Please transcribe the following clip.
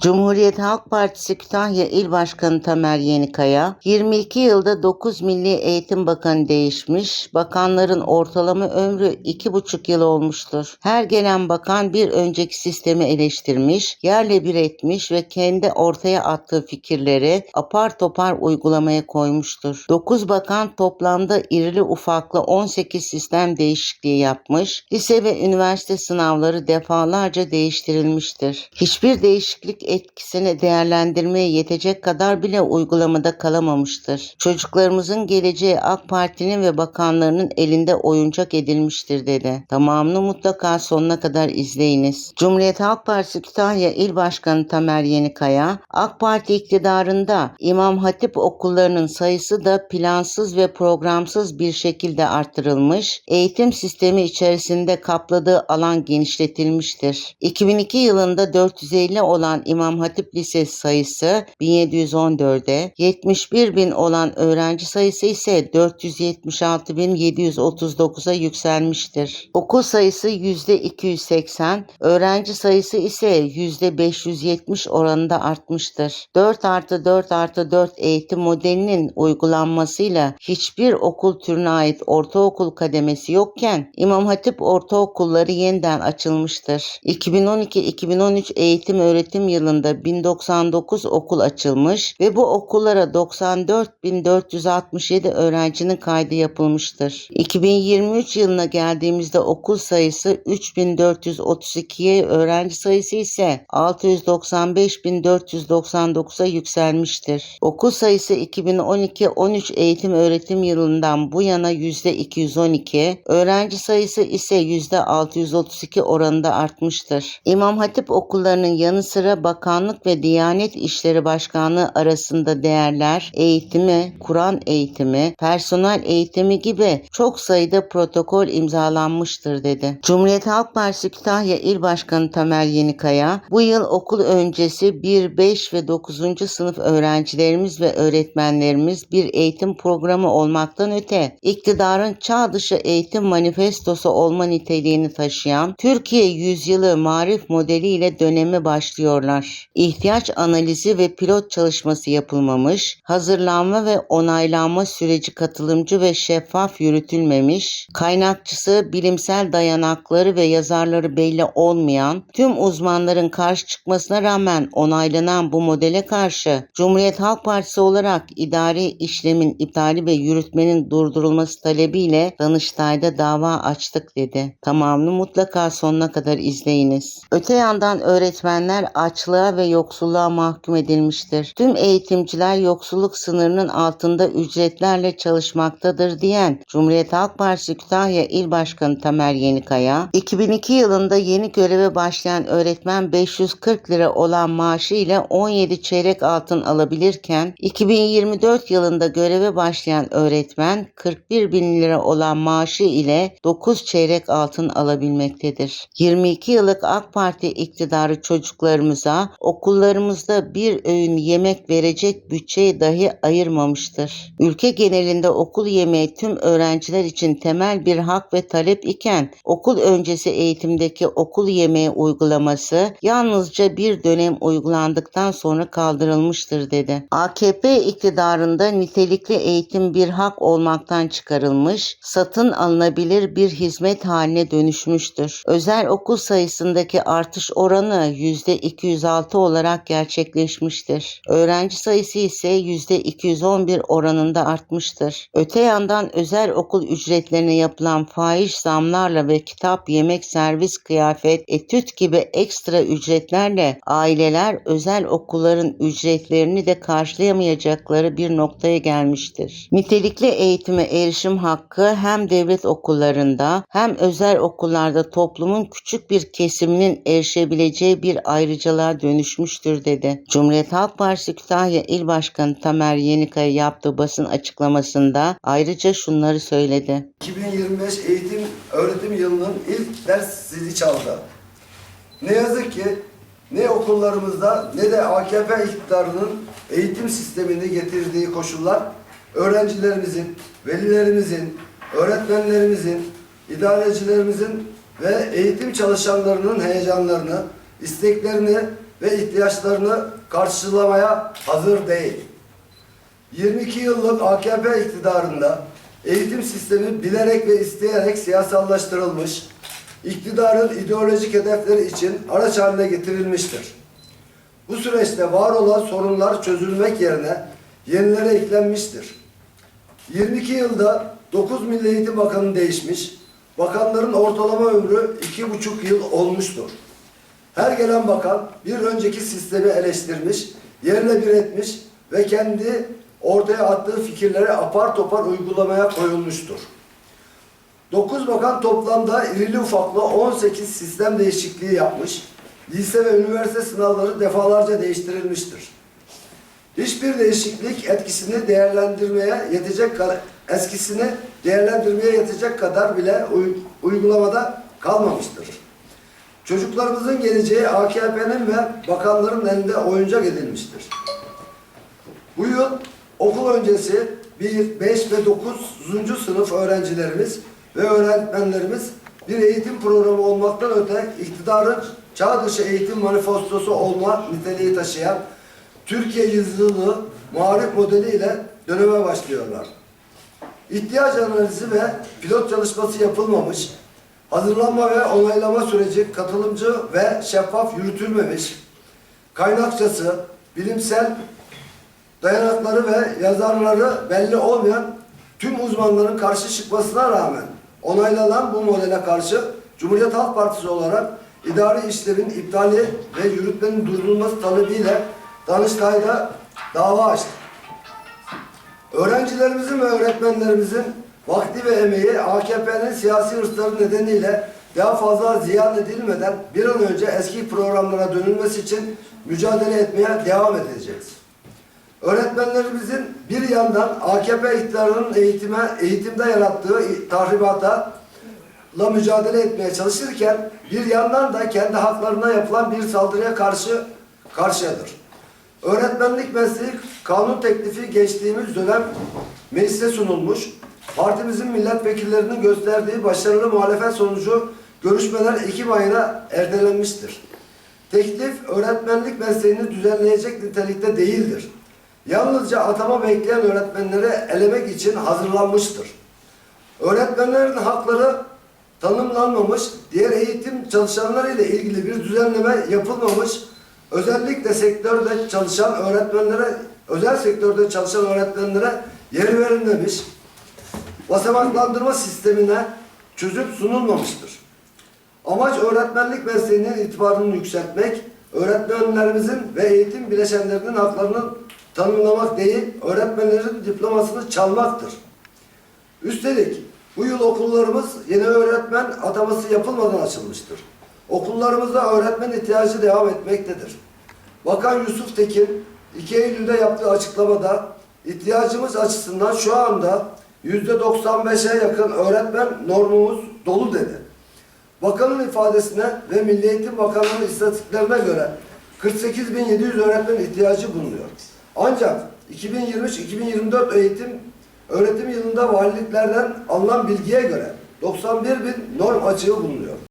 Cumhuriyet Halk Partisi Kütahya İl Başkanı Tamer Yenikaya, 22 yılda 9 Milli Eğitim Bakanı değişmiş, bakanların ortalama ömrü 2,5 yıl olmuştur. Her gelen bakan bir önceki sistemi eleştirmiş, yerle bir etmiş ve kendi ortaya attığı fikirleri apar topar uygulamaya koymuştur. 9 bakan toplamda irili ufaklı 18 sistem değişikliği yapmış, lise ve üniversite sınavları defalarca değiştirilmiştir. Hiçbir değişiklik etkisini değerlendirmeye yetecek kadar bile uygulamada kalamamıştır. Çocuklarımızın geleceği AK Parti'nin ve bakanlarının elinde oyuncak edilmiştir dedi. Tamamını mutlaka sonuna kadar izleyiniz. Cumhuriyet Halk Partisi Kütahya İl Başkanı Tamer Yenikaya, AK Parti iktidarında İmam Hatip okullarının sayısı da plansız ve programsız bir şekilde artırılmış, eğitim sistemi içerisinde kapladığı alan genişletilmiştir. 2002 yılında 450 olan İmam Hatip Lisesi sayısı 1714'e, 71 bin olan öğrenci sayısı ise 476.739'a yükselmiştir. Okul sayısı %280, öğrenci sayısı ise %570 oranında artmıştır. 4 artı 4 artı 4 eğitim modelinin uygulanmasıyla hiçbir okul türüne ait ortaokul kademesi yokken İmam Hatip ortaokulları yeniden açılmıştır. 2012-2013 eğitim öğretim yılında 1099 okul açılmış ve bu okullara 94.467 öğrencinin kaydı yapılmıştır. 2023 yılına geldiğimizde okul sayısı 3432'ye öğrenci sayısı ise 695.499'a yükselmiştir. Okul sayısı 2012-13 eğitim öğretim yılından bu yana %212, öğrenci sayısı ise %632 oranında artmıştır. İmam Hatip okullarının yanı sıra bakanlık ve Diyanet İşleri Başkanlığı arasında değerler, eğitimi, Kur'an eğitimi, personel eğitimi gibi çok sayıda protokol imzalanmıştır dedi. Cumhuriyet Halk Partisi Kütahya İl Başkanı Tamer Yenikaya, bu yıl okul öncesi 1, 5 ve 9. sınıf öğrencilerimiz ve öğretmenlerimiz bir eğitim programı olmaktan öte, iktidarın çağ dışı eğitim manifestosu olma niteliğini taşıyan Türkiye Yüzyılı Marif modeliyle döneme başlıyorlar. İhtiyaç analizi ve pilot çalışması yapılmamış, hazırlanma ve onaylanma süreci katılımcı ve şeffaf yürütülmemiş, kaynakçısı, bilimsel dayanakları ve yazarları belli olmayan, tüm uzmanların karşı çıkmasına rağmen onaylanan bu modele karşı Cumhuriyet Halk Partisi olarak idari işlemin iptali ve yürütmenin durdurulması talebiyle Danıştay'da dava açtık dedi. Tamamını mutlaka sonuna kadar izleyiniz. Öte yandan öğretmenler açlığa ve yoksulluğa mahkum edilmiştir. Tüm eğitimciler yoksulluk sınırının altında ücretlerle çalışmaktadır diyen Cumhuriyet Halk Partisi Kütahya İl Başkanı Tamer Yenikaya, 2002 yılında yeni göreve başlayan öğretmen 540 lira olan maaşı ile 17 çeyrek altın alabilirken, 2024 yılında göreve başlayan öğretmen 41 bin lira olan maaşı ile 9 çeyrek altın alabilmektedir. 22 yıllık AK Parti iktidarı çocuklarımıza okullarımızda bir öğün yemek verecek bütçeyi dahi ayırmamıştır. Ülke genelinde okul yemeği tüm öğrenciler için temel bir hak ve talep iken okul öncesi eğitimdeki okul yemeği uygulaması yalnızca bir dönem uygulandıktan sonra kaldırılmıştır dedi. AKP iktidarında nitelikli eğitim bir hak olmaktan çıkarılmış, satın alınabilir bir hizmet haline dönüşmüştür. Özel okul sayısındaki artış oranı %206 olarak gerçekleşmiştir. Öğrenci sayısı ise %211 oranında artmıştır. Öte yandan özel okul ücretlerine yapılan fahiş zamlarla ve kitap, yemek, servis, kıyafet, etüt gibi ekstra ücretlerle aileler özel okulların ücretlerini de karşılayamayacakları bir noktaya gelmiştir. Nitelikli eğitime erişim hakkı hem devlet okullarında hem özel okullarda toplumun küçük bir kesiminin erişebileceği bir ayrıcalığa dönüşmüştür dedi. Cumhuriyet Halk Partisi Kütahya İl Başkanı Tamer Yenikaya yaptığı basın açıklamasında ayrıca şunları söyledi. 2025 eğitim öğretim yılının ilk ders zili çaldı. Ne yazık ki ne okullarımızda ne de AKP iktidarının eğitim sisteminde getirdiği koşullar öğrencilerimizin, velilerimizin, öğretmenlerimizin, idarecilerimizin ve eğitim çalışanlarının heyecanlarını, isteklerini ve ihtiyaçlarını karşılamaya hazır değil. 22 yıllık AKP iktidarında eğitim sistemi bilerek ve isteyerek siyasallaştırılmış, iktidarın ideolojik hedefleri için araç haline getirilmiştir. Bu süreçte var olan sorunlar çözülmek yerine yenilere eklenmiştir. 22 yılda 9 Milli Eğitim Bakanı değişmiş, bakanların ortalama ömrü 2,5 yıl olmuştur. Her gelen bakan bir önceki sistemi eleştirmiş, yerle bir etmiş ve kendi ortaya attığı fikirleri apar topar uygulamaya koyulmuştur. 9 bakan toplamda irili ufaklı 18 sistem değişikliği yapmış, lise ve üniversite sınavları defalarca değiştirilmiştir. Hiçbir değişiklik etkisini değerlendirmeye yetecek eskisini değerlendirmeye yetecek kadar bile uy- uygulamada kalmamıştır. Çocuklarımızın geleceği AKP'nin ve bakanların elinde oyuncak edilmiştir. Bu yıl okul öncesi 1, 5 ve 9. sınıf öğrencilerimiz ve öğretmenlerimiz bir eğitim programı olmaktan öte iktidarın çağ dışı eğitim manifestosu olma niteliği taşıyan Türkiye yüzyılı marif modeliyle döneme başlıyorlar. İhtiyaç analizi ve pilot çalışması yapılmamış, hazırlanma ve onaylama süreci katılımcı ve şeffaf yürütülmemiş, kaynakçası, bilimsel dayanakları ve yazarları belli olmayan tüm uzmanların karşı çıkmasına rağmen onaylanan bu modele karşı Cumhuriyet Halk Partisi olarak idari işlerin iptali ve yürütmenin durdurulması talebiyle Danıştay'da dava açtı. Öğrencilerimizin ve öğretmenlerimizin vakti ve emeği AKP'nin siyasi hırsları nedeniyle daha fazla ziyan edilmeden bir an önce eski programlara dönülmesi için mücadele etmeye devam edeceğiz. Öğretmenlerimizin bir yandan AKP iktidarının eğitime, eğitimde yarattığı tahribata la mücadele etmeye çalışırken bir yandan da kendi haklarına yapılan bir saldırıya karşı karşıyadır. Öğretmenlik mesleği kanun teklifi geçtiğimiz dönem meclise sunulmuş. Partimizin milletvekillerinin gösterdiği başarılı muhalefet sonucu görüşmeler Ekim ayına ertelenmiştir. Teklif öğretmenlik mesleğini düzenleyecek nitelikte değildir. Yalnızca atama bekleyen öğretmenleri elemek için hazırlanmıştır. Öğretmenlerin hakları tanımlanmamış, diğer eğitim çalışanları ile ilgili bir düzenleme yapılmamış, özellikle sektörde çalışan öğretmenlere, özel sektörde çalışan öğretmenlere yer verilmemiş, basamaklandırma sistemine çözüm sunulmamıştır. Amaç öğretmenlik mesleğinin itibarını yükseltmek, öğretmenlerimizin ve eğitim bileşenlerinin haklarını tanımlamak değil, öğretmenlerin diplomasını çalmaktır. Üstelik bu yıl okullarımız yeni öğretmen ataması yapılmadan açılmıştır. Okullarımızda öğretmen ihtiyacı devam etmektedir. Bakan Yusuf Tekin 2 Eylül'de yaptığı açıklamada ihtiyacımız açısından şu anda %95'e yakın öğretmen normumuz dolu dedi. Bakanın ifadesine ve Milli Eğitim Bakanlığı'nın istatistiklerine göre 48.700 öğretmen ihtiyacı bulunuyor. Ancak 2023-2024 eğitim öğretim yılında valiliklerden alınan bilgiye göre 91 bin norm açığı bulunuyor.